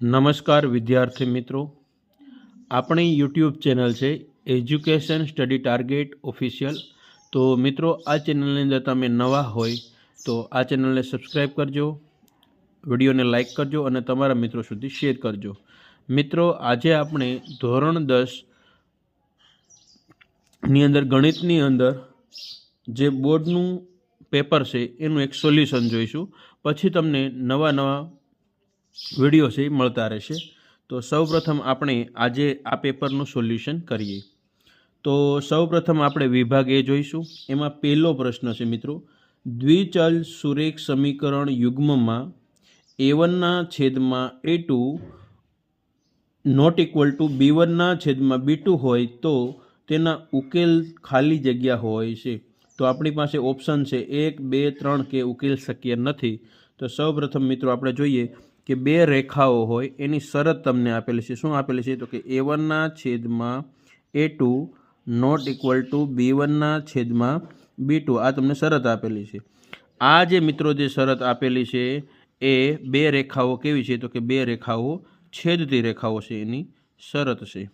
નમસ્કાર વિદ્યાર્થી મિત્રો. આપણી યુટ્યુબ ચેનલ છે એજ્યુકેશન સ્ટડી ટાર્ગેટ ઓફિશિયલ તો મિત્રો, આ ચેનલની અંદર તમે નવા હોય તો આ ચેનલને સબસ્ક્રાઈબ કરજો, વિડીયોને લાઇક કરજો અને તમારા મિત્રો સુધી શેર કરજો. મિત્રો, આજે આપણે ધોરણ દસની અંદર, ગણિતની અંદર જે બોર્ડનું પેપર છે એનું એક સોલ્યુશન જોઈશું. પછી તમને નવા નવા વીડિયો છે, એ મળતા રહેશે. તો સૌપ્રથમ આપણે આજે આ પેપરનું સોલ્યુશન કરીએ. તો સૌપ્રથમ આપણે વિભાગ એ જોઈશું. એમાં પહેલો પ્રશ્ન છે મિત્રો, દ્વિચલ સુરેખ સમીકરણ યુગ્મમાં એ વનના છેદમાં A two not equal to B વનના છેદમાં બી ટુ હોય તો તેના ઉકેલ ખાલી જગ્યા હોય છે. તો આપણી પાસે ઓપ્શન છે એક, બે, ત્રણ કે ઉકેલ શક્ય નથી. તો સૌપ્રથમ મિત્રો આપણે જોઈએ કે બે રેખાઓ હોય, એની શરત તમને આપેલી છે. શું આપેલી છે? તો કે એ વનના છેદમાં A two not equal to B વનના છેદમાં બી ટુ આ તમને શરત આપેલી છે. આ જે મિત્રો જે શરત આપેલી છે, એ બે રેખાઓ કેવી છે? તો કે બે રેખાઓ છેદતી રેખાઓ છે, એની શરત છે.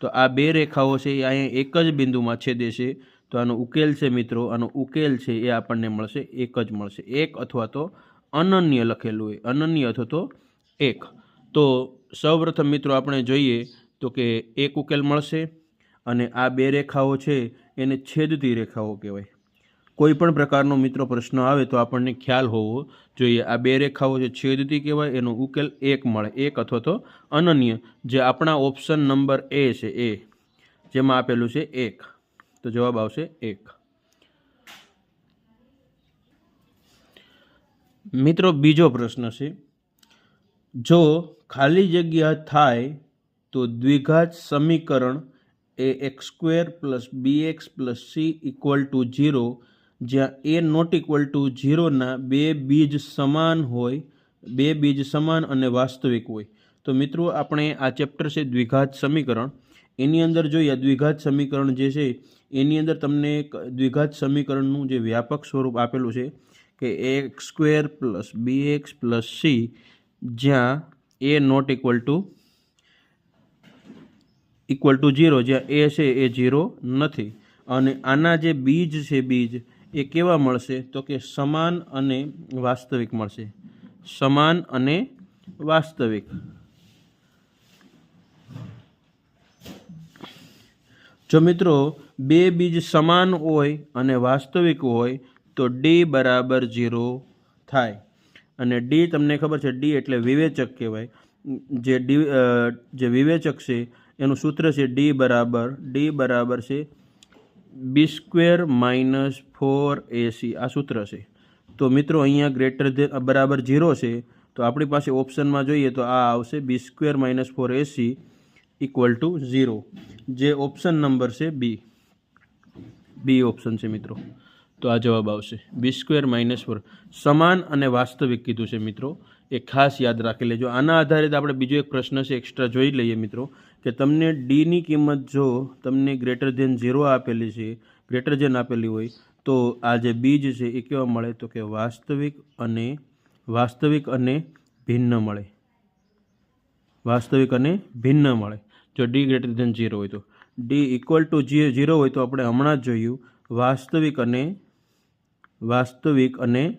તો આ બે રેખાઓ છે, એ અહીંયા એક જ બિંદુમાં છેદે છે. તો આનો ઉકેલ છે મિત્રો, આનો ઉકેલ છે, એ આપણને મળશે, એક જ મળશે. એક અથવા તો અનન્ય લખેલું હોય, અનન્ય અથવા તો એક. તો સૌપ્રથમ મિત્રો આપણે જોઈએ તો કે એક ઉકેલ મળશે અને આ બે રેખાઓ છે એને છેદતી રેખાઓ કહેવાય. કોઈ પણ પ્રકારનો મિત્રો પ્રશ્ન આવે તો આપણને ખ્યાલ હોવો જોઈએ. આ બે રેખાઓ જે છેદતી કહેવાય એનો ઉકેલ એક મળે, એક અથવા તો અનન્ય. જે આપણા ઓપ્શન નંબર એ છે એ, જેમાં આપેલું છે એક. તો જવાબ આવશે એક. મિત્રો, બીજો પ્રશ્ન છે. જો ખાલી જગ્યા થાય તો દ્વિઘાત સમીકરણ A X square plus B X plus C equal to zero જ્યાં એ નોટ ઇક્વલ ટુ ઝીરોના બે બીજ સમાન હોય, બે બીજ સમાન અને વાસ્તવિક હોય. તો મિત્રો, આપણે આ ચેપ્ટર છે દ્વિઘાત સમીકરણ. એની અંદર જોઈએ દ્વિઘાત સમીકરણ જે છે, એની અંદર તમને દ્વિઘાત સમીકરણનું જે વ્યાપક સ્વરૂપ આપેલું છે કે A square plus B X plus C જ્યાં A not equal to equal to zero જ્યાં એ છે એ ઝીરો નથી. અને આના જે બીજ છે બીજ, એ કેવા મળશે? તો કે સમાન અને વાસ્તવિક મળશે. સમાન અને વાસ્તવિક. જો મિત્રો, બે બીજ સમાન હોય અને વાસ્તવિક હોય તો ડી બરાબર ઝીરો થાય. અને ડી તમને ખબર છે ડી એટલે વિવેચક કહેવાય. જે ડી જે વિવેચક છે, એનું સૂત્ર છે ડી બરાબર ડી બરાબર છે B square minus four AC આ સૂત્ર છે. તો મિત્રો, અહીંયા ગ્રેટર બરાબર ઝીરો છે. તો આપણી પાસે ઓપ્શનમાં જોઈએ તો આ આવશે B square minus four AC equal to zero જે ઓપ્શન નંબર છે બી બી ઓપ્શન છે મિત્રો. તો આ જવાબ આવશે. બી સ્ક્વેર માઇનસ ફોર સમાન અને વાસ્તવિક કીધું છે મિત્રો. એ ખાસ યાદ રાખી લેજો. આના આધારિત આપણે બીજો એક પ્રશ્ન છે એક્સ્ટ્રા જોઈ લઈએ મિત્રો, કે તમને ડીની કિંમત જો તમને ગ્રેટર ધેન ઝીરો આપેલી છે ગ્રેટર ધેન આપેલી હોય, તો આ જે બીજ છે એ કેવા મળે? તો કે વાસ્તવિક અને વાસ્તવિક અને ભિન્ન મળે. વાસ્તવિક અને ભિન્ન મળે. જો ડી ગ્રેટર ધેન ઝીરો હોય તો. ડી ઇક્વલ ટુ ઝીરો હોય તો આપણે હમણાં જ જોયું. વાસ્તવિક અને વાસ્તવિક અને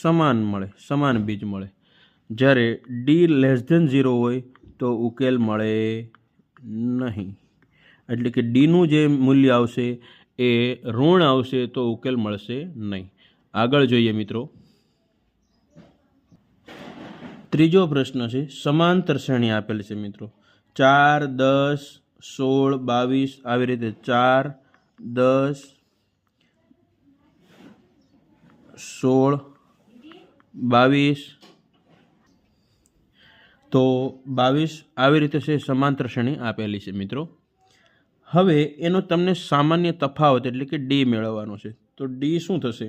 સમાન મળે, સમાન બીજ મળે. જ્યારે ડી લેસ ધેન ઝીરો હોય તો ઉકેલ મળે નહીં. એટલે કે ડીનું જે મૂલ્ય આવશે, એ ઋણ આવશે તો ઉકેલ મળશે નહીં. આગળ જોઈએ મિત્રો. ત્રીજો પ્રશ્ન છે, સમાંતર શ્રેણી આપેલ છે મિત્રો. ચાર, દસ, સોળ, બાવીસ, આવી રીતે ચાર, દસ સોળ, બાવીસ. તો બાવીસ આવી રીતે છે, સમાંતર શ્રેણી આપેલી છે મિત્રો. હવે એનો તમને સામાન્ય તફાવત એટલે કે ડી મેળવવાનો છે. તો ડી શું થશે?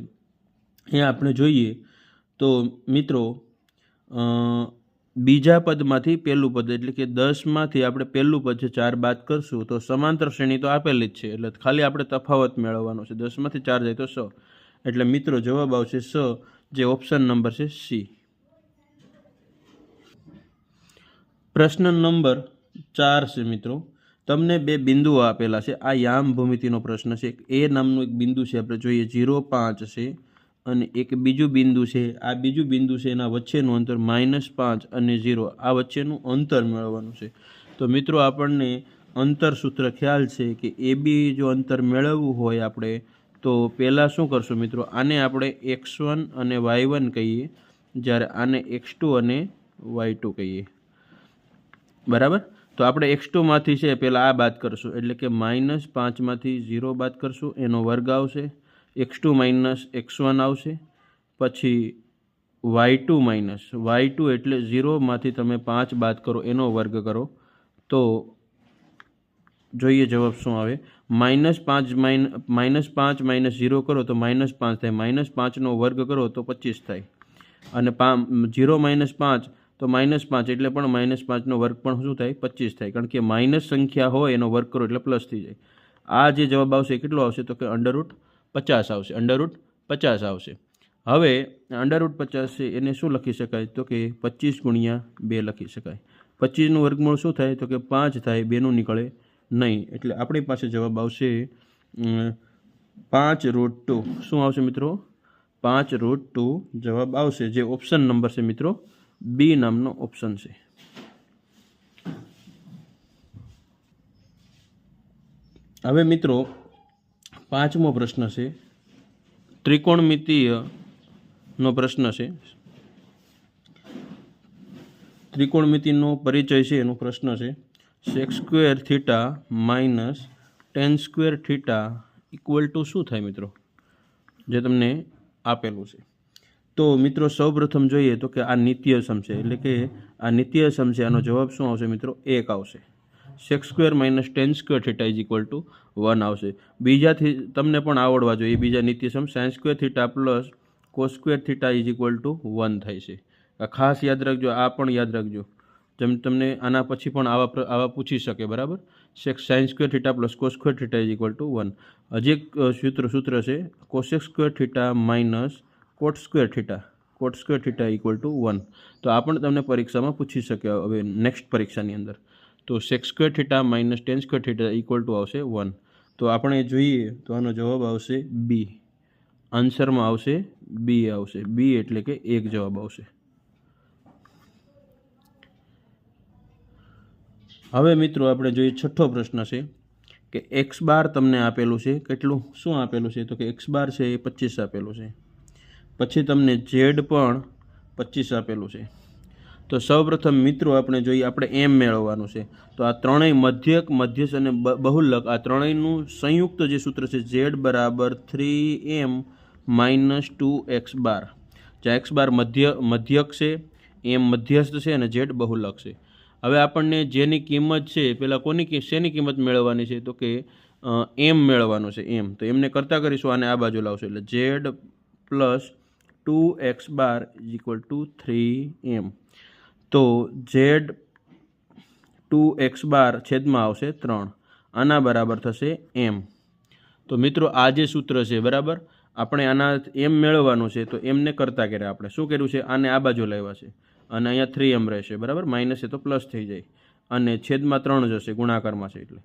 એ આપણે જોઈએ. તો મિત્રો બીજા પદમાંથી પહેલું પદ એટલે કે દસમાંથી આપણે પહેલું પદ છે, ચાર બાદ કરશું. તો સમાંતર શ્રેણી તો આપેલી જ છે, એટલે ખાલી આપણે તફાવત મેળવવાનો છે. દસમાંથી ચાર જાય તો સો. એટલે મિત્રો જવાબ આવશે સ, જે ઓપ્શન નંબર છે સી પ્રશ્ન નંબર ચાર છે મિત્રો. તમને બે બિંદુઓ આપેલા છે. આ યામ ભૂમિતિનો પ્રશ્ન છે. એ નામનું એક બિંદુ છે. આપણે જોઈએ ઝીરો પાંચ છે અને એક બીજું બિંદુ છે. આ બીજું બિંદુ છે એના વચ્ચેનું અંતર માઇનસ પાંચ અને ઝીરો આ વચ્ચેનું અંતર મેળવવાનું છે. તો મિત્રો આપણને અંતર સૂત્ર ખ્યાલ છે કે એ બી જો અંતર મેળવવું હોય આપણે તો પહેલાં શું કરશું મિત્રો? આને આપણે એક્સ વન અને વાય વન કહીએ. જ્યારે આને એક્સ ટુ અને વાય ટુ કહીએ. બરાબર? તો આપણે એક્સ ટુમાંથી છે પહેલાં આ બાદ કરશું. એટલે કે માઇનસ પાંચમાંથી ઝીરો બાદ કરશું. એનો વર્ગ આવશે. X two minus x one આવશે. પછી y two minus y two એટલે ઝીરોમાંથી તમે પાંચ બાદ કરો. એનો વર્ગ કરો. તો જોઈએ જવાબ શું આવે. માઇનસ પાંચ માઇન, માઇનસ પાંચ માઇનસ ઝીરો કરો તો માઇનસ પાંચ થાય. માઇનસ પાંચનો વર્ગ કરો તો પચીસ થાય. અને પા ઝીરો માઇનસ પાંચ તો માઇનસ પાંચ, એટલે પણ માઇનસ પાંચનો વર્ગ પણ શું થાય? પચીસ થાય. કારણ કે માઇનસ સંખ્યા હોય એનો વર્ગ કરો એટલે પ્લસ થઈ જાય. આ જે જવાબ આવશે કેટલો આવશે? તો કે અંડરરૂટ પચાસ આવશે. અંડરરૂટ પચાસ આવશે. હવે અંડરરૂટ પચાસ છે એને શું લખી શકાય? તો કે પચીસ ગુણ્યા બે લખી શકાય. પચીસનું વર્ગમૂળ શું થાય? તો કે પાંચ થાય. બેનું નીકળે નહીં. એટલે આપણી પાસે જવાબ આવશે પાંચ રૂટ ટુ શું આવશે મિત્રો? પાંચ રૂટ ટુ જવાબ આવશે. જે ઓપ્શન નંબર છે મિત્રો બી નામનો ઓપ્શન છે. હવે મિત્રો, પાંચમો પ્રશ્ન છે. ત્રિકોણમિતિયનો પ્રશ્ન છે. ત્રિકોણમિતિનો પરિચય છે એનો પ્રશ્ન છે. Sec square theta minus tan square theta equal to શું થાય મિત્રો? જે તમને આપેલું છે. તો મિત્રો સૌપ્રથમ જોઈએ તો કે આ નિત્યસમ છે. એટલે કે આ નિત્યસમ છે. આનો જવાબ શું આવશે મિત્રો? એક આવશે. Sec square minus tan square theta is equal to one આવશે. બીજાથી તમને પણ આવડવા જોઈએ. બીજા નિત્યસમ. Sine square theta plus cos square theta is equal to one થાય છે. આ ખાસ યાદ રાખજો. આ પણ યાદ રાખજો. જેમ તમને આના પછી પણ આવા આવા પૂછી શકે, બરાબર? Sec sine square theta plus cos square theta is equal to one હજી એક સૂત્ર સૂત્ર છે. Cosec square theta minus cot square theta cot square theta equal to one તો આ પણ તમને પરીક્ષામાં પૂછી શકે, હવે નેક્સ્ટ પરીક્ષાની અંદર. તો sec square theta minus tan square theta equal to આવશે વન તો આપણે જોઈએ, તો આનો જવાબ આવશે બી આન્સરમાં આવશે બી આવશે. બી એટલે કે એક જવાબ આવશે. હવે મિત્રો આપણે જોઈએ છઠ્ઠો પ્રશ્ન છે કે એક્સ બાર તમને આપેલું છે, કેટલું? શું આપેલું છે? તો કે એક્સ બાર છે એ પચીસ આપેલું છે. પછી તમને ઝેડ પણ પચીસ આપેલું છે. તો સૌપ્રથમ મિત્રો આપણે જોઈએ આપણે એમ મેળવવાનું છે. તો આ ત્રણેય મધ્યક, મધ્યસ અને બહુલક, આ ત્રણેયનું સંયુક્ત જે સૂત્ર છે ઝેડ બરાબર three M minus two X bar. જ્યાં એક્સ બાર મધ્ય, મધ્યક છે એમ મધ્યસ્થ છે અને ઝેડ બહુલક છે. હવે આપણને જેની કિંમત છે પહેલાં કોની શેની કિંમત મેળવવાની છે? તો કે એમ મેળવવાનું છે, એમ. તો એમને કરતાં કરીશું, આને આ બાજુ લાવશું. એટલે z plus two x bar is equal to three m. તો ઝેડ ટુ એક્સ બાર છેદમાં આવશે ત્રણ. આના બરાબર થશે એમ. તો મિત્રો, આ જે સૂત્ર છે, બરાબર? આપણે આના એમ મેળવવાનું છે, તો એમને કરતાં કર્યા આપણે. શું કર્યું છે? આને આ બાજુ લાવ્યા છે. અને અહીંયા થ્રી એમ રહેશે, બરાબર? માઇનસ એ તો પ્લસ થઈ જાય. અને છેદમાં ત્રણ જશે, ગુણાકારમાં છે એટલે.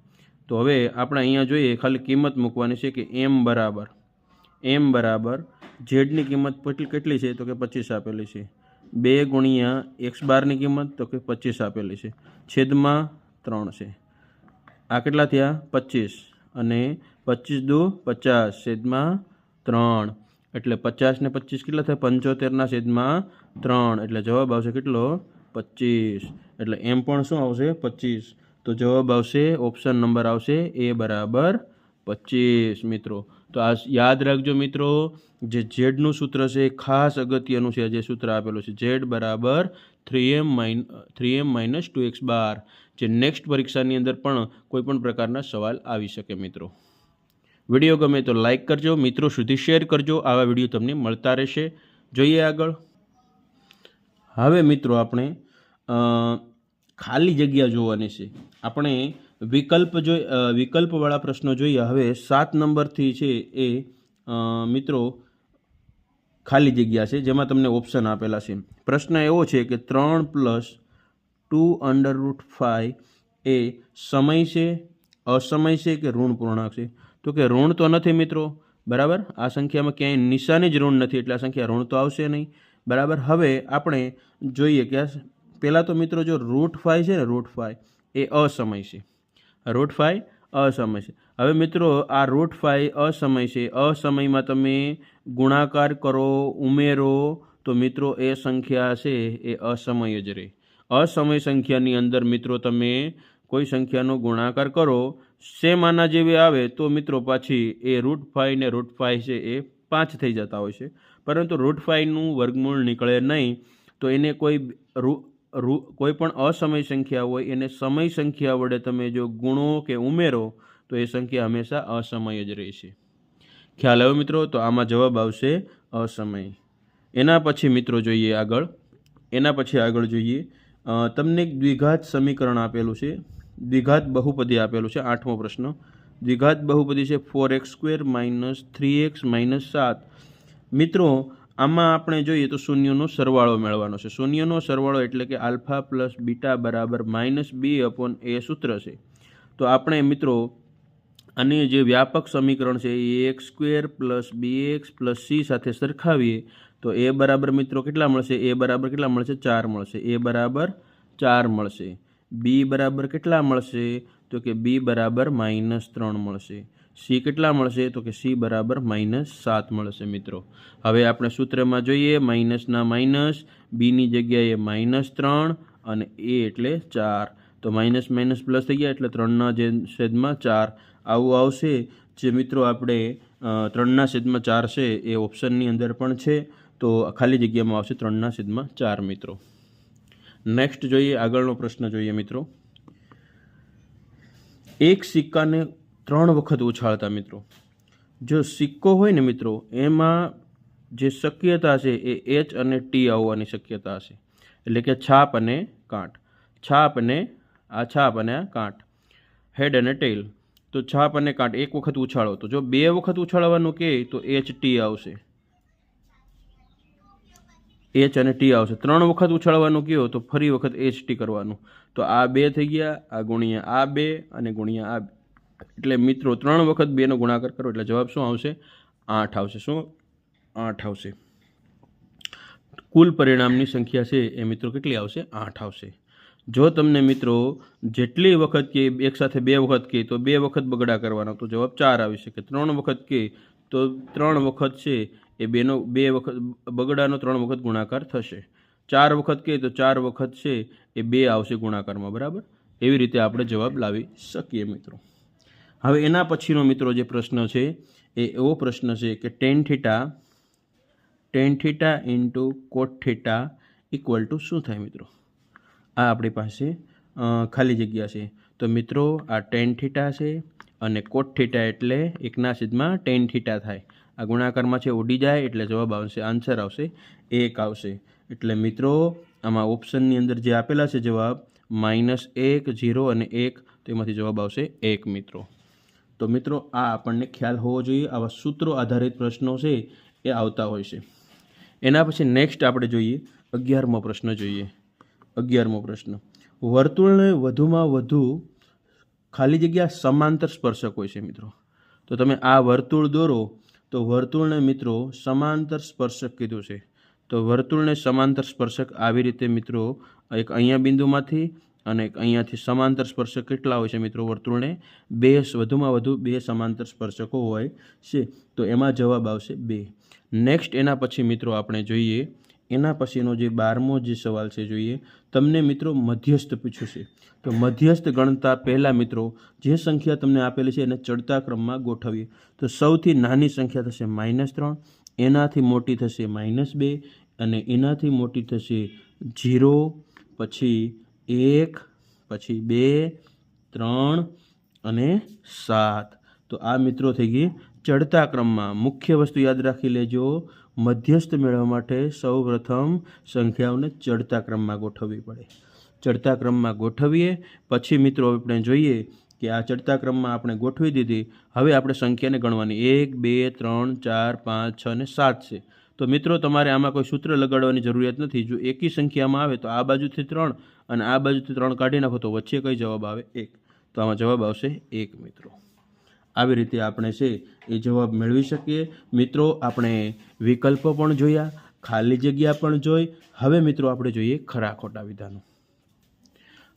તો હવે આપણે અહીંયા જોઈએ, ખાલી કિંમત મૂકવાની છે કે એમ બરાબર. એમ બરાબર, ઝેડની કિંમત કેટલી છે? તો કે પચીસ આપેલી છે. બે ગુણ્યા એક્સ બારની કિંમત, તો કે પચીસ આપેલી છે. છેદમાં ત્રણ છે. આ કેટલા થયા? પચીસ. અને પચીસ દુ પચાસ, છેદમાં ત્રણ. એટલે પચાસ ને પચીસ કેટલા થાય? પંચોતેરના છેદમાં ત્રણ. એટલે જવાબ આવશે કેટલો? પચીસ. એટલે એમ પણ શું આવશે? પચીસ. તો જવાબ આવશે ઓપ્શન નંબર આવશે, એ બરાબર પચીસ, મિત્રો. તો આ યાદ રાખજો, મિત્રો, જે ઝેડનું સૂત્ર છે, એ ખાસ અગત્યનું છે, જે સૂત્ર આપેલું છે. ઝેડ બરાબર three M mine three M minus two X bar. જે નેક્સ્ટ પરીક્ષાની અંદર પણ કોઈપણ પ્રકારના સવાલ આવી શકે, મિત્રો. વીડિયો ગમે તો લાઇક કરજો, મિત્રો સુધી શેર કરજો, આવા વીડિયો તમને મળતા રહેશે. જોઈએ આગળ. હવે મિત્રો આપણે ખાલી જગ્યા જોવાની છે. આપણે વિકલ્પ જો વિકલ્પવાળા પ્રશ્નો જોઈએ. હવે સાત નંબરથી છે એ મિત્રો ખાલી જગ્યા છે, જેમાં તમને ઓપ્શન આપેલા છે. પ્રશ્ન એવો છે કે ત્રણ plus two under root five એ સમય છે અસમય છે કે ઋણ પૂર્ણાંક છે? તો કે ઋણ તો નથી મિત્રો, બરાબર? આ સંખ્યામાં ક્યાંય નિશાની જ ઋણ નથી, એટલે આ સંખ્યા ઋણ તો આવશે નહીં, બરાબર? હવે આપણે જોઈએ કે પહેલાં તો મિત્રો જો રૂટ ફાઈ છે ને રૂટ ફાઇવ એ અસમય છે. રૂટ ફાઈ અસમય છે. હવે મિત્રો આ રૂટ ફાઇવ અસમય છે, અસમયમાં તમે ગુણાકાર કરો, ઉમેરો, તો મિત્રો એ સંખ્યા છે એ અસમય જ રહે. અસમય સંખ્યાની અંદર મિત્રો તમે કોઈ સંખ્યાનો ગુણાકાર કરો સેમ આના જેવી આવે તો મિત્રો પાછી એ રૂટ ફાઇવ ને રૂટ ફાઇવ છે એ પાંચ થઈ જતા હોય છે. પરંતુ રૂટ ફાઇવનું વર્ગમૂળ નીકળે નહીં, તો એને કોઈ રૂ કોઈ પણ અસમય સંખ્યા હોય, એને સમય સંખ્યા વડે તમે જો ગુણો કે ઉમેરો, તો એ સંખ્યા હંમેશા અસમય જ રહેશે. ખ્યાલ આવ્યો મિત્રો? તો આમાં જવાબ આવશે અસમય. એના પછી મિત્રો જોઈએ આગળ. એના પછી આગળ જોઈએ. તમને એક દ્વિઘાત સમીકરણ આપેલું છે. દ્વિઘાત બહુપદી આપેલું છે, આઠમો પ્રશ્ન. દ્વિઘાત બહુપદી છે four x square minus three x minus સાત. મિત્રો, આમાં આપણે જોઈએ તો શૂન્યનો સરવાળો મેળવવાનો છે. શૂન્યનો સરવાળો એટલે કે આલ્ફા પ્લસ બીટા બરાબર માઇનસ બી અપોન એ સૂત્ર છે. તો આપણે મિત્રો અને જે વ્યાપક સમીકરણ છે a x square plus b x plus c સાથે સરખાવીએ, તો એ બરાબર મિત્રો કેટલા મળશે? એ બરાબર કેટલા મળશે? ચાર મળશે. એ બરાબર ચાર મળશે. બી બરાબર કેટલા મળશે? તો કે બી બરાબર માઇનસ ત્રણ મળશે. સી કેટલા મળશે? તો કે સી બરાબર માઇનસ સાત મળશે મિત્રો. હવે આપણે સૂત્રમાં જોઈએ માઇનસના માઇનસ બીની જગ્યાએ માઇનસ ત્રણ અને એ એટલે ચાર. તો માઇનસ માઇનસ પ્લસ થઈ ગયા એટલે ત્રણના જે છેદમાં ચાર આવું આવશે. જે મિત્રો આપણે ત્રણના છેદમાં ચાર છે, એ ઓપ્શનની અંદર પણ છે. તો ખાલી જગ્યામાં આવશે ત્રણના છેદમાં ચાર મિત્રો. નેક્સ્ટ જોઈએ, આગળનો પ્રશ્ન જોઈએ મિત્રો. એક સિક્કાને ત્રણ વખત ઉછાળતા મિત્રો. જો સિક્કો હોય ને મિત્રો, એમાં જે શક્યતા છે એ એચ અને ટી આવવાની શક્યતા છે એટલે કે છાપ અને કાંઠ છાપ અને આ છાપ અને આ કાંઠ હેડ અને ટેલ તો છાપ અને કાંઠ એક વખત ઉછાળો. તો જો બે વખત ઉછાળવાનું કહે તો એચ ટી આવશે. એચ અને ટી આવશે. ત્રણ વખત ઉછાળવાનું કહો તો ફરી વખત એચ ટી કરવાનું. તો આ બે થઈ ગયા, આ ગુણ્યા આ બે અને ગુણ્યા આ એટલે મિત્રો, ત્રણ વખત બેનો ગુણાકાર કરો એટલે જવાબ શું આવશે? આઠ આવશે. શું? આઠ આવશે. કુલ પરિણામની સંખ્યા છે એ મિત્રો કેટલી આવશે? આઠ આવશે. જો તમને મિત્રો જેટલી વખત કે એક સાથે બે વખત કે તો બે વખત બગડા કરવાના. તો જવાબ ચાર આવી શકે. ત્રણ વખત કે તો ત્રણ વખત છે એ બેનો બે વખત બગડાનો ત્રણ વખત ગુણાકાર થશે. ચાર વખત કહે તો ચાર વખત છે, એ બે આવશે ગુણાકારમાં, બરાબર? એવી રીતે આપણે જવાબ લાવી શકીએ મિત્રો. હવે એના પછીનો મિત્રો જે પ્રશ્ન છે, એ એવો પ્રશ્ન છે કે tan theta tan theta into cot theta equal to શું થાય મિત્રો? આ આપણી પાસે ખાલી જગ્યા છે. તો મિત્રો, આ ટેન થીટા છે અને કોટ થીટા એટલે એકના છેદમાં ટેન થીટા થાય. આ ગુણાકારમાં છે ઉડી જાય એટલે જવાબ આવશે આન્સર આવશે, એક આવશે. એટલે મિત્રો, આમાં ઓપ્શનની અંદર જે આપેલા છે જવાબ માઇનસ એક ઝીરો અને એક, તો એમાંથી જવાબ આવશે એક મિત્રો. તો મિત્રો, આ આપણને ખ્યાલ હોવો જોઈએ, આવા સૂત્રો આધારિત પ્રશ્નો છે એ આવતા હોય છે. એના પછી નેક્સ્ટ આપણે જોઈએ, અગિયારમો પ્રશ્ન જોઈએ. અગિયારમો પ્રશ્ન. વર્તુળને વધુમાં વધુ ખાલી જગ્યા સમાંતર સ્પર્શક હોય છે મિત્રો. તો તમે આ વર્તુળ દોરો તો વર્તુળને મિત્રો સમાંતર સ્પર્શક કીધું છે. તો વર્તુળને સમાંતર સ્પર્શક આવી રીતે મિત્રો એક અહીંયા બિંદુમાંથી અને એક અહીંયાથી સમાંતર સ્પર્શક કેટલા હોય છે મિત્રો વર્તુળને? બે વધુમાં વધુ બે સમાંતર સ્પર્શકો હોય છે. તો એમાં જવાબ આવશે બે. નેક્સ્ટ એના પછી મિત્રો આપણે જોઈએ એના પછીનો જે બારમો જે સવાલ છે જોઈએ, તમને મિત્રો મધ્યસ્થ પૂછ્યું છે. તો મધ્યસ્થ ગણતા પહેલાં મિત્રો, જે સંખ્યા તમને આપેલી છે એને ચડતા ક્રમમાં ગોઠવીએ. તો સૌથી નાની સંખ્યા થશે માઇનસ ત્રણ, એનાથી મોટી થશે માઇનસ બે, અને એનાથી મોટી થશે જીરો પછી એક, પછી બે, ત્રણ, અને સાત. તો આ મિત્રો થઈ ગઈ ચડતા ક્રમમાં. મુખ્ય વસ્તુ યાદ રાખી લેજો મધ્યસ્થ મેળવવા માટે સૌ પ્રથમ સંખ્યાઓને ચડતા ક્રમમાં ગોઠવવી પડે. ચડતા ક્રમમાં ગોઠવીએ. પછી મિત્રો આપણે જોઈએ કે આ ચડતા ક્રમમાં આપણે ગોઠવી દીધી. હવે આપણે સંખ્યાને ગણવાની. એક, બે, ત્રણ, ચાર, પાંચ, છ અને સાત છે. તો મિત્રો, તમારે આમાં કોઈ સૂત્ર લગાડવાની જરૂરિયાત નથી. જો એકી સંખ્યામાં આવે તો આ બાજુથી ત્રણ અને આ બાજુથી ત્રણ કાઢી નાખો તો વચ્ચે કઈ જવાબ આવે? એક. તો આમાં જવાબ આવશે એક, મિત્રો. આવી રીતે આપણે છે એ જવાબ મેળવી શકીએ. મિત્રો, આપણે વિકલ્પો પણ જોયા, ખાલી જગ્યા પણ જોઈ. હવે મિત્રો, આપણે જોઈએ ખરા ખોટા વિધાનો.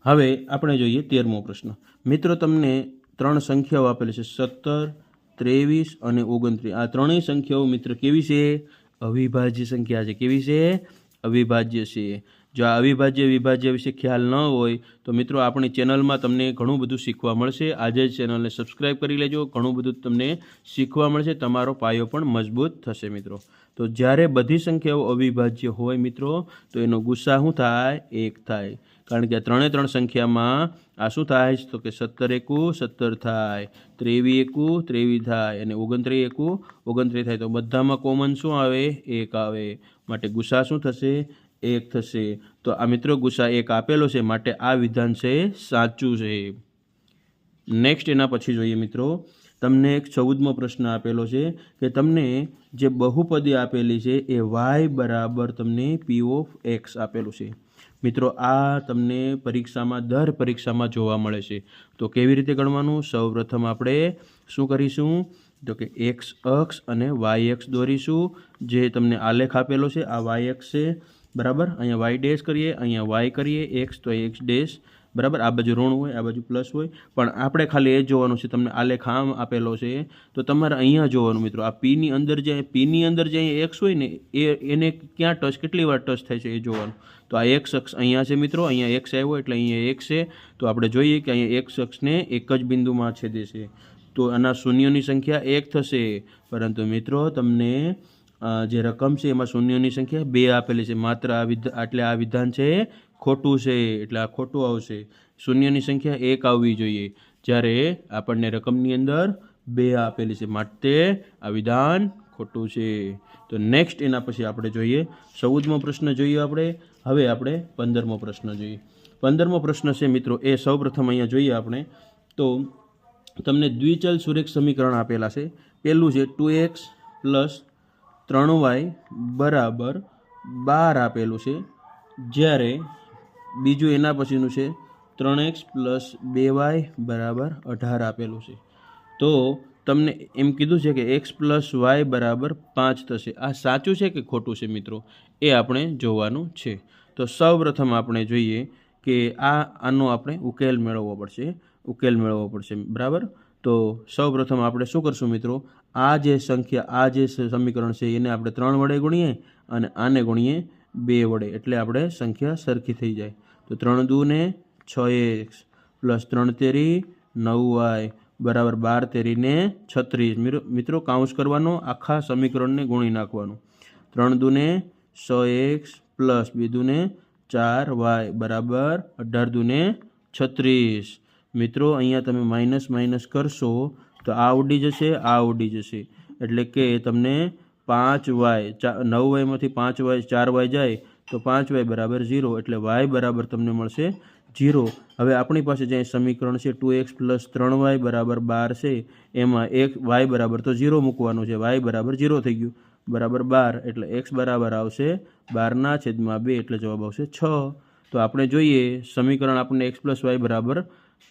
હવે આપણે જોઈએ તેરમો પ્રશ્ન. મિત્રો, તમને ત્રણ સંખ્યાઓ આપેલી છે, સત્તર, ત્રેવીસ અને ઓગણત્રીસ. આ ત્રણેય સંખ્યાઓ, મિત્ર, કેવી છે? અવિભાજ્ય સંખ્યા છે. કેવી છે? અવિભાજ્ય છે. જો આ અવિભાજ્ય વિભાજ્ય વિશે ખ્યાલ ન હોય, તો મિત્રો આપણી ચેનલમાં તમને ઘણું બધું શીખવા મળશે. આજે જ ચેનલને સબસ્ક્રાઈબ કરી લેજો. ઘણું બધું તમને શીખવા મળશે. તમારો પાયો પણ મજબૂત થશે, મિત્રો. તો જ્યારે બધી સંખ્યાઓ અવિભાજ્ય હોય, મિત્રો, તો એનો ગુસ્સા શું થાય? એક થાય. કારણ કે ત્રણે ત્રણ સંખ્યામાં આ શું થાય? તો કે સત્તર એકુ, સત્તર થાય. ત્રેવી એકુ, ત્રેવી થાય. અને ઓગણત્રીસ એકુ, ઓગણત્રીસ થાય. તો બધામાં કોમન શું આવે? એક આવે. માટે ગુસ્સા શું થશે? એક થશે. તો આ મિત્રો ગુસ્સા એક આપેલો છે, માટે આ વિધાન છે સાચું છે. નેક્સ્ટ એના પછી જોઈએ મિત્રો, તમને એક ચૌદમો પ્રશ્ન આપેલો છે કે તમને જે બહુપદી આપેલી છે એ વાય બરાબર તમને પી ઓફ એક્સ આપેલું છે. મિત્રો, આ તમને પરીક્ષામાં, દર પરીક્ષામાં જોવા મળે છે. તો કેવી રીતે ગણવાનું? સૌપ્રથમ આપણે શું કરીશું? તો કે એક્સ અક્ષ અને વાય એક્સ દોરીશું. જે તમને આલેખ આપેલો છે, આ વાય એક્સ છે. બરાબર? અહીંયા વાય ડેશ કરીએ, અહીંયા વાય કરીએ એક્સ તો એક્સ ડેશ બરાબર? આ બાજુ ઋણ હોય, આ બાજુ પ્લસ હોય. પણ આપણે ખાલી એ જોવાનું છે, તમને આલેખ આમ આપેલો છે. તો તમારે અહીંયા જોવાનું મિત્રો, આ પીની અંદર જે પીની અંદર જે એક્સ હોય ને, એ, એને ક્યાં ટચ કેટલી વાર ટચ થાય છે એ જોવાનું. તો આ એક શખ્સ અહીંયા છે મિત્રો, અહીંયા એક્સ આવ્યો એટલે અહીંયા એક છે. તો આપણે જોઈએ કે અહીંયા એક શખ્સને એક જ બિંદુમાં છે. તો આના શૂન્યોની સંખ્યા એક થશે. પરંતુ મિત્રો, તમને જે રકમ છે એમાં શૂન્યની સંખ્યા બે આપેલી છે. માત્ર આ એટલે આ વિધાન છે ખોટું છે, એટલે આ ખોટું આવશે. શૂન્યની સંખ્યા એક આવવી જોઈએ. જ્યારે આપણને રકમની અંદર બે આપેલી છે. માટે આ વિધાન ખોટું છે. તો નેક્સ્ટ એના પછી આપણે જોઈએ. ચૌદમો પ્રશ્ન જોઈએ આપણે. હવે આપણે પંદરમો પ્રશ્ન જોઈએ. પંદરમો પ્રશ્ન છે મિત્રો, એ સૌપ્રથમ અહીંયા જોઈએ આપણે. તો તમને દ્વિચલ સુરેખ સમીકરણ આપેલા છે. પહેલું છે ટુ એક્સ પ્લસ ત્રણ વાય બરાબર બાર આપેલું છે. જ્યારે બીજું એના પછીનું છે, ત્રણ એક્સ પ્લસ બે વાય બરાબર અઢાર આપેલું છે. તો તમને એમ કીધું છે કે એક્સ પ્લસ વાય બરાબર પાંચ થશે. આ સાચું છે કે ખોટું છે મિત્રો? એ આપણે જોવાનું છે. તો સૌપ્રથમ આપણે જોઈએ કે આ, આનો આપણે ઉકેલ મેળવવો પડશે. ઉકેલ મેળવવો પડશે. બરાબર? તો સૌપ્રથમ આપણે શું કરશું મિત્રો? આ જે સંખ્યા, આ જે સમીકરણ છે, એને આપણે ત્રણ વડે ગુણીએ અને આને ગુણીએ બે વડે. એટલે આપણે સંખ્યા સરખી થઈ જાય. તો ત્રણ દૂને છ એક્સ પ્લસ ત્રણ તેરી નવ વાય બરાબર બાર તેરીને છત્રીસ. મિત્રો, કાઉન્સ કરવાનો, આખા સમીકરણને ગુણી નાખવાનું. ત્રણ દૂને છ એક્સ પ્લસ બે દૂને ચાર વાય બરાબર અઢાર દૂને છત્રીસ. મિત્રો, અહીંયા તમે માઇનસ માઇનસ કરશો તો આ ઉડી જશે, આ ઉડી જશે. એટલે કે તમને પાંચ વાય, ચા નવ વાયમાંથી પાંચ વાય, ચાર વાય જાય, તો પાંચ વાય બરાબર ઝીરો. એટલે વાય બરાબર તમને મળશે ઝીરો. હવે આપણી પાસે જે સમીકરણ છે, ટુ એક્સ પ્લસ ત્રણ વાય બરાબર બાર છે, એમાં એક વાય બરાબર તો ઝીરો મૂકવાનું છે. વાય બરાબર ઝીરો થઈ ગયું. બરાબર બાર, એટલે એક્સ બરાબર આવશે બારના છેદમાં બે, એટલે જવાબ આવશે છ. તો આપણે જોઈએ, સમીકરણ આપણને એક્સ પ્લસ વાય બરાબર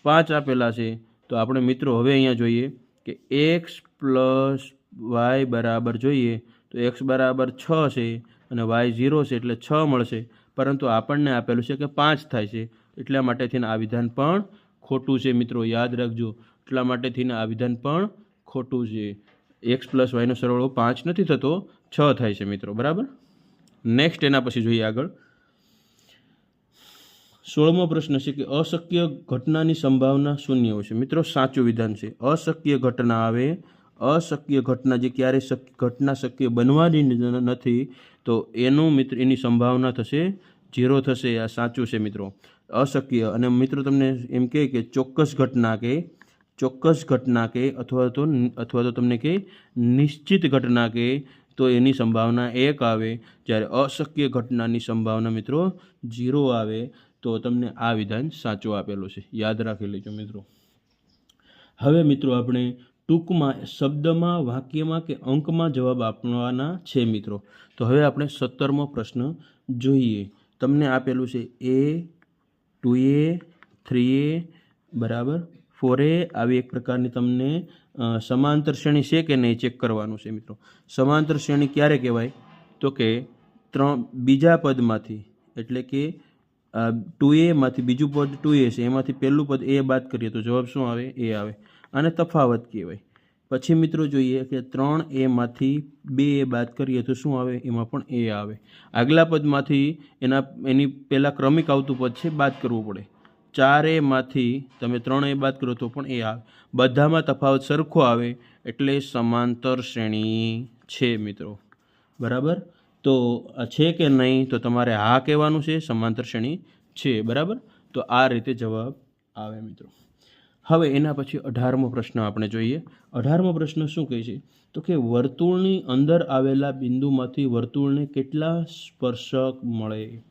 પાંચ આપેલા છે. તો આપણે મિત્રો હવે અહીંયા જોઈએ. કે એક્સ પ્લસ વાય બરાબર જોઈએ, તો એક્સ બરાબર છ છે અને વાય ઝીરો છે એટલે છ મળશે. પરંતુ આપણને આપેલું છે કે પાંચ થાય છે. એટલા માટેથી આ વિધાન પણ ખોટું છે મિત્રો, યાદ રાખજો. એટલા માટેથીને આ વિધાન પણ ખોટું છે. એક્સ પ્લસ વાયનો સરવાળો પાંચ નથી થતો, છ થાય છે મિત્રો, બરાબર? નેક્સ્ટ એના પછી જોઈએ આગળ. સોળમો પ્રશ્ન છે કે અશક્ય ઘટનાની સંભાવના શૂન્ય હોય છે. મિત્રો, સાચું વિધાન છે. અશક્ય ઘટના આવે, અશક્ય ઘટના જે ક્યારે ઘટના શક્ય બનવાની નથી, તો એનું મિત્ર, એની સંભાવના થશે, ઝીરો થશે. આ સાચું છે મિત્રો. અશક્ય, અને મિત્રો તમને એમ કહે કે ચોક્કસ ઘટના કે, ચોક્કસ ઘટના કે, અથવા તો અથવા તો તમને કે નિશ્ચિત ઘટના કે, તો એની સંભાવના એક આવે. જ્યારે અશક્ય ઘટનાની સંભાવના મિત્રો ઝીરો આવે તો તમને આ વિધાન સાચું આપેલું છે. યાદ રાખી લેજો મિત્રો. હવે મિત્રો આપણે ટૂંકમાં શબ્દમાં, વાક્યમાં કે અંકમાં જવાબ આપવાના છે મિત્રો. તો હવે આપણે સત્તરમો પ્રશ્ન જોઈએ. તમને આપેલું છે એ ટુ એ થ્રી એ બરાબર? ફોર એ આવી એક પ્રકારની તમને સમાંતર શ્રેણી છે કે નહીં ચેક કરવાનું છે મિત્રો. સમાંતર શ્રેણી ક્યારે કહેવાય? તો કે ત્રણ, બીજા પદમાંથી. એટલે કે ટુ એમાંથી બીજું પદ ટુ એ છે. એમાંથી પહેલું પદ એ બાદ કરીએ તો જવાબ શું આવે? એ આવે. અને તફાવત કહેવાય. પછી મિત્રો જોઈએ કે ત્રણ એમાંથી બે એ બાદ કરીએ તો શું આવે? એમાં પણ એ આવે. આગલા પદમાંથી એના, એની પહેલાં ક્રમિક આવતું પદ છે, બાદ કરવું પડે. ચાર એમાંથી તમે ત્રણ એ બાદ કરો તો પણ એ આવે. બધામાં તફાવત સરખો આવે એટલે સમાંતર શ્રેણી છે મિત્રો. બરાબર? તો છે કે નહીં, તો તમારે હા કહેવાનું છે, સમાંતર શ્રેણી છે, બરાબર? તો આ રીતે જવાબ આવે મિત્રો. હવે એના પછી અઢારમો પ્રશ્ન આપણે જોઈએ. અઢારમો પ્રશ્ન શું કહે છે? તો કે વર્તુળની અંદર આવેલા બિંદુમાંથી વર્તુળને કેટલા સ્પર્શક મળે?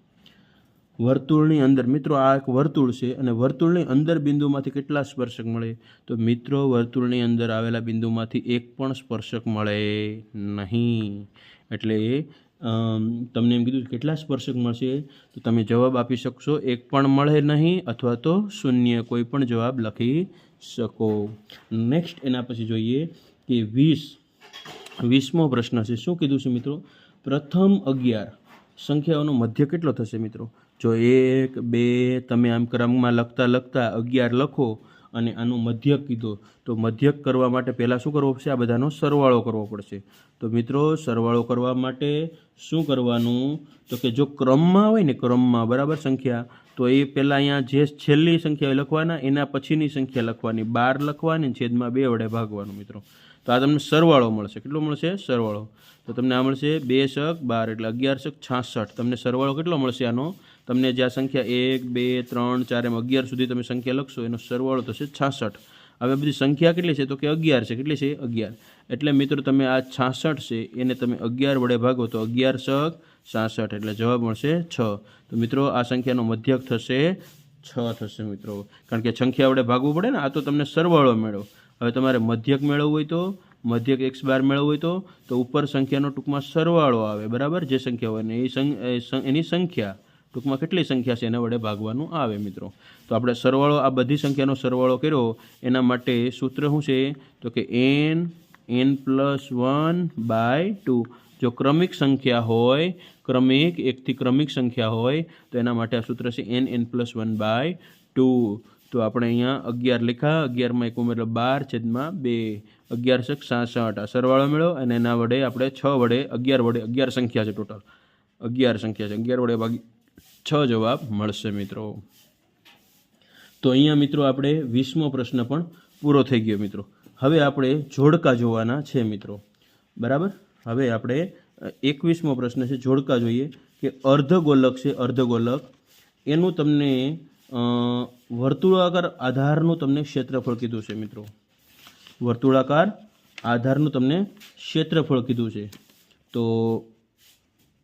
વર્તુળની અંદર, મિત્રો આ એક વર્તુળ છે અને વર્તુળની અંદર બિંદુમાંથી કેટલા સ્પર્શક મળે? તો મિત્રો, વર્તુળની અંદર આવેલા બિંદુમાંથી એક પણ સ્પર્શક મળે નહીં. એટલે તમને એમ કીધું કેટલા સ્પર્શક મળશે? તો તમે જવાબ આપી શકશો, એક પણ મળે નહીં અથવા તો શૂન્ય. કોઈ પણ જવાબ લખી શકો. નેક્સ્ટ એના પછી જોઈએ કે વીસ. વીસમો પ્રશ્ન છે. શું કીધું છે મિત્રો? પ્રથમ અગિયાર. સંખ્યાઓનો મધ્ય કેટલો થશે મિત્રો? જો એક, બે, તમે આમ ક્રમમાં લખતા લખતા અગિયાર લખો અને આનું મધ્યક કીધો. તો મધ્યક કરવા માટે પહેલાં શું કરવું પડશે? આ બધાનો સરવાળો કરવો પડશે. તો મિત્રો, સરવાળો કરવા માટે શું કરવાનું? તો કે જો ક્રમમાં હોય ને, ક્રમમાં, બરાબર સંખ્યા, તો એ પહેલાં અહીંયા જે છેલ્લી સંખ્યા લખવાના, એના પછીની સંખ્યા લખવાની. બાર લખવાની છેદમાં બે વડે ભાગવાનું મિત્રો. તો આ તમને સરવાળો મળશે. કેટલો મળશે? સરવાળો. તો તમને આ મળશે બે શક બાર એટલે અગિયાર શક છાસઠ. તમને સરવાળો કેટલો મળશે આનો? તમને જે આ સંખ્યા એક, બે, ત્રણ, ચાર એમ અગિયાર સુધી તમે સંખ્યા લખશો, એનો સરવાળો થશે છાસઠ. હવે બધી સંખ્યા કેટલી છે? તો કે અગિયાર છે. કેટલી છે? અગિયાર. એટલે મિત્રો, તમે આ છાસઠ છે, એને તમે અગિયાર વડે ભાગો તો અગિયાર શક છાસઠ, એટલે જવાબ મળશે છ. તો મિત્રો, આ સંખ્યાનો મધ્યક થશે છ થશે મિત્રો. કારણ કે સંખ્યા વડે ભાગવું પડે ને, આ તો તમને સરવાળો મેળવો. હવે તમારે મધ્યક મેળવવું હોય તો, મધ્યક એક્સ બાર મેળવવું હોય તો તો ઉપર સંખ્યાનો ટૂંકમાં સરવાળો આવે. બરાબર? જે સંખ્યા હોય ને, એ એની સંખ્યા. ટૂંકમાં કેટલી સંખ્યા છે એના વડે ભાગવાનું આવે મિત્રો? તો આપણે સરવાળો, આ બધી સંખ્યાનો સરવાળો કર્યો, એના માટે સૂત્ર શું છે? તો કે n n plus one by two જો ક્રમિક સંખ્યા હોય, ક્રમિક, એકથી ક્રમિક સંખ્યા હોય, તો એના માટે આ સૂત્ર છે n n plus one by two તો આપણે અહીંયા અગિયાર લખ્યા. અગિયારમાં એક ઉમેરો બાર, છેદમાં બે. અગિયાર શક સાસઠ. આ સરવાળો મેળવો અને એના વડે આપણે છ વડે અગિયાર વડે અગિયાર સંખ્યા છે ટોટલ. અગિયાર સંખ્યા છે. અગિયાર વડે ભાગી છ જવાબ મળશે મિત્રો. તો અહીંયા મિત્રો આપણે વીસમો પ્રશ્ન પણ પૂરો થઈ ગયો મિત્રો. હવે આપણે જોડકા જોવાના છે મિત્રો. બરાબર? હવે આપણે એકવીસમો પ્રશ્ન છે જોડકા જોઈએ કે અર્ધગોલક છે અર્ધગોલક. એનું તમને વર્તુળાકાર આધારનું તમને ક્ષેત્રફળ કીધું છે મિત્રો. વર્તુળાકાર આધારનું તમને ક્ષેત્રફળ કીધું છે. તો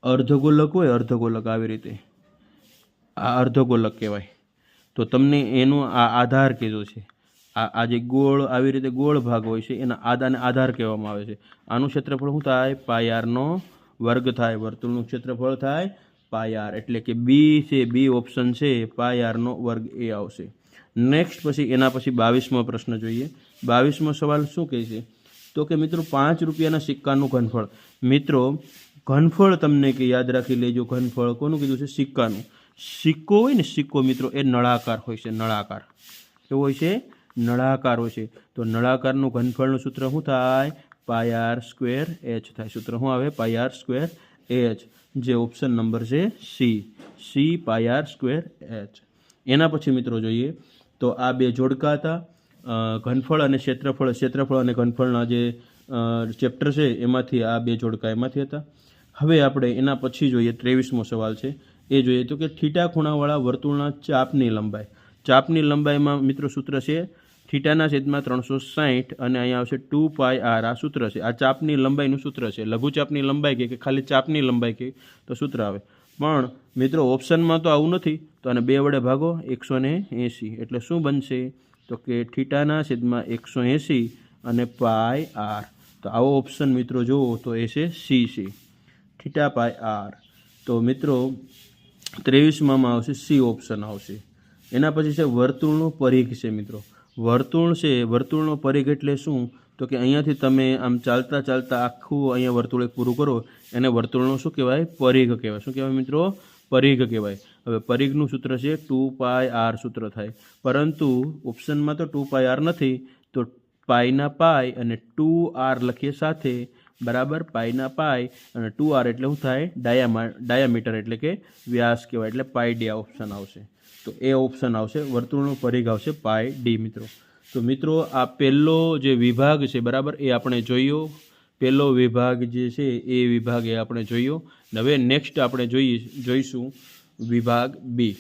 અર્ધગોલક હોય અર્ધગોલક આવી રીતે. આ અર્ધગોલક કહેવાય. તો તમને એનો આ આધાર કીધો છે. આ આ જે ગોળ, આવી રીતે ગોળ ભાગ હોય છે, એના આધારને આધાર કહેવામાં આવે છે. આનું ક્ષેત્રફળ શું થાય? પાયારનો વર્ગ થાય. વર્તુળનું ક્ષેત્રફળ થાય પાયાર એટલે કે બી છે, બી ઓપ્શન છે પાયારનો વર્ગ એ આવશે. નેક્સ્ટ પછી, એના પછી બાવીસમો પ્રશ્ન જોઈએ. બાવીસમો સવાલ શું કહે છે? તો કે મિત્રો, પાંચ રૂપિયાના સિક્કાનું ઘનફળ. મિત્રો, ઘનફળ તમને કે યાદ રાખી લેજો, ઘનફળ કોનું કીધું છે? સિક્કાનું. સિક્કો હોય ને સિક્કો મિત્રો, એ નળાકાર હોય છે, નળાકાર. કેવો હોય છે? નળાકાર હોય છે. તો નળાકારનું ઘનફળનું સૂત્ર શું થાય? પાયાર સ્ક્વેર એચ થાય. સૂત્ર શું આવે? Pi r square h. જે ઓપ્શન નંબર છે C. C pi r square h. એના પછી મિત્રો જોઈએ, તો આ બે જોડકા હતા ઘનફળ અને ક્ષેત્રફળ. ક્ષેત્રફળ અને ઘનફળના જે ચેપ્ટર છે, એમાંથી આ બે જોડકા એમાંથી હતા. હવે આપણે એના પછી જોઈએ, ત્રેવીસમો સવાલ છે. એ જોઈએ તો કે થીટા ખૂણાવાળા વર્તુળના ચાપની લંબાઈ. ચાપની લંબાઈમાં મિત્રો સૂત્ર છે, થીટાના છેદમાં ત્રણસો સાહીઠ અને અહીંયા આવશે ટુ પાય આર. આ સૂત્ર છે. આ ચાપની લંબાઈનું સૂત્ર છે. લઘુચાપની લંબાઈ કે કે ખાલી ચાપની લંબાઈ કે તો સૂત્ર આવે. પણ મિત્રો ઓપ્શનમાં તો આવું નથી. તો આને બે વડે ભાગો, એકસો ને એંસી. એટલે શું બનશે? તો કે થીટાના છેદમાં એકસો એંસી અને પાય આર. તો આવો ઓપ્શન મિત્રો જુઓ તો એ છે C C theta pi r. તો મિત્રો ત્રેવીસમાં આવશે સી ઓપ્શન આવશે. એના પછી છે વર્તુળનો પરિઘ છે મિત્રો. વર્તુળ છે, વર્તુળનો પરિઘ એટલે શું? તો કે અહીંયાથી તમે આમ ચાલતા ચાલતા આખું અહીંયા વર્તુળ એક પૂરું કરો, એને વર્તુળનો શું કહેવાય? પરિઘ કહેવાય. શું કહેવાય મિત્રો? પરિઘ કહેવાય. હવે પરિઘનું સૂત્ર છે ટુ પાય આર સૂત્ર થાય. પરંતુ ઓપ્શનમાં તો ટુ પાય આર નથી. તો પાયના પાય અને ટુ આર લખીએ સાથે બરાબર પાયના પાય અને ટુ આર એટલે શું થાય? ડાયામા, ડાયામીટર એટલે કે વ્યાસ કહેવાય, એટલે પાય ડી ઓપ્શન આવશે. તો એ ઓપ્શન આવશે, વર્તુળનો પરિઘ આવશે પાય ડી, મિત્રો. તો મિત્રો, આ પહેલો જે વિભાગ છે, બરાબર, એ આપણે જોયો. પહેલો વિભાગ જે છે, એ વિભાગ એ આપણે જોયો. હવે નેક્સ્ટ આપણે જોઈએ જોઈશું વિભાગ બી.